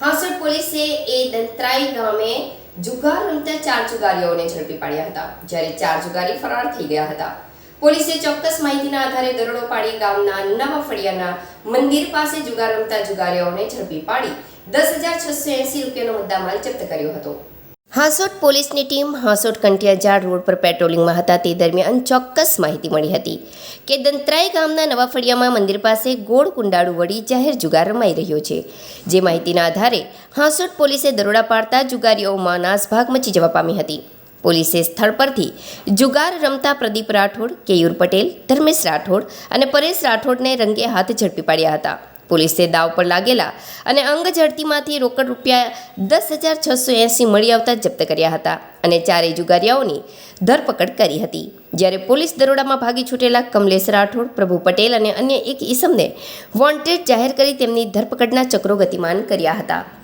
હાંસોડ પોલીસે એ દંતરાઈ ગામે જુગાર રમતા ચાર જુગારીઓને ઝડપી પાડ્યા હતા, જ્યારે ચાર જુગારી ફરાર થઈ ગયા હતા. પોલીસે ચોક્કસ માહિતીના આધારે દરોડો પાડી ગામના નવા ફળિયાના મંદિર પાસે જુગાર રમતા જુગારીઓને ઝડપી પાડી દસ હજાર છસો એંસી રૂપિયાનો મુદ્દામાલ જપ્ત કર્યો હતો. હાંસોટ પોલીસની ટીમ હાંસોટ ઝાડ રોડ પર પેટ્રોલિંગમાં હતા. તે દરમિયાન ચોક્કસ માહિતી મળી હતી કે દંતરાઈ ગામના નવાફળિયામાં મંદિર પાસે ગોળ કુંડાળું વળી જાહેર જુગાર રમાઈ રહ્યો છે. જે માહિતીના આધારે હાંસોટ પોલીસે દરોડા પાડતા જુગારીઓમાં નાસભાગ મચી જવા પામી હતી. પોલીસે સ્થળ પરથી જુગાર રમતા પ્રદીપ રાઠોડ, કેયુર પટેલ, ધર્મેશ રાઠોડ અને પરેશ રાઠોડને રંગે હાથ ઝડપી પાડ્યા હતા. પોલીસે દાવ પર લાગેલા અને અંગ ઝડતીમાંથી રોકડ રૂપિયા દસ હજાર છસો એંસી મળી આવતા જપ્ત કર્યા હતા અને ચારેય જુગારીયાઓની ધરપકડ કરી હતી. જ્યારે પોલીસ દરોડામાં ભાગી છૂટેલા કમલેશ રાઠોડ, પ્રભુ પટેલ અને અન્ય એક ઈસમને વોન્ટેડ જાહેર કરી તેમની ધરપકડના ચક્રો ગતિમાન કર્યા હતા.